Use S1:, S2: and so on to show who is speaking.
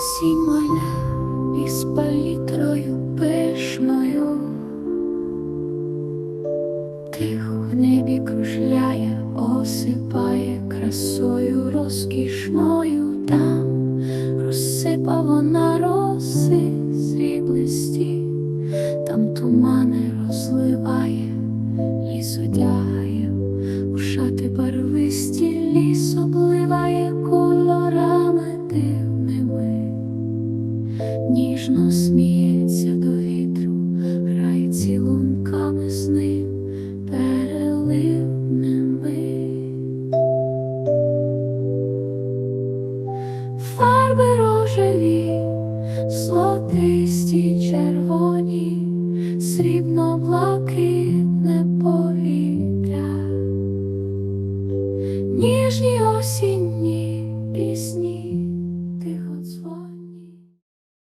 S1: Осінь із палітрою пишною, тихо в небі кружляє, осипає красою розкішною там, розсипа вона роси сріблисті, там тумани розливає, ліс одягає, ушати барвисті. Ніжно сміється до вітру, грає цілунками з ним переливними. Фарби рожеві, золотисті, червоні, срібно-блакитне повітря, ніжні осінні пісні.